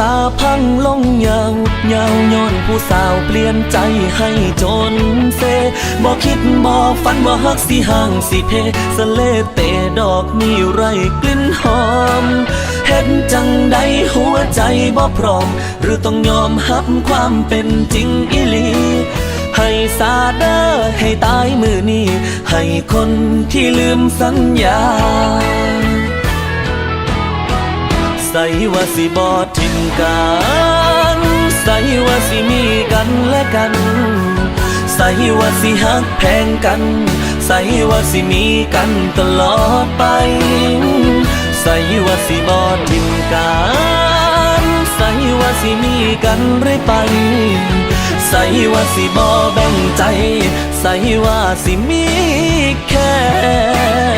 ตาพังลงยาวยาวย้อนผู้สาวเปลี่ยนใจให้จนเซบอกคิดบอกฝันว่าฮักสิห่างสิเพสะเลเตดอกมีไรกลิ่นหอมเห็นจังใดหัวใจบ่พร้อม หรือต้องยอมรับความเป็นจริงอีหลีให้ซาเดอร์ให้ตายมือนี้ ให้คนที่ลืมสัญญา ใส่ว่าสิบอทิมกันใส่ว่าสิมีกันและกันใส่ว่าสิหักแพงกันใส่ว่าสิมีกันตลอดไปใส่ว่าสิบอทิมกันใส่ว่าสิมีกันเรื่อยไปใส่ว่าสิบอแบ่งใจใส่ว่าสิมีแค่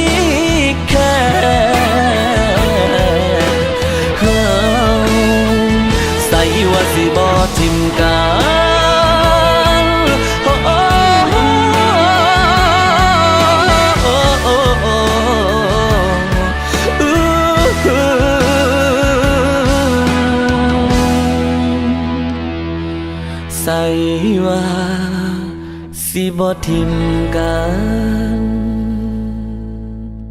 ี ทิมกันโอ้โอ้โอ้โอ้โอ้ใส่ว่าสิบอทิมกัน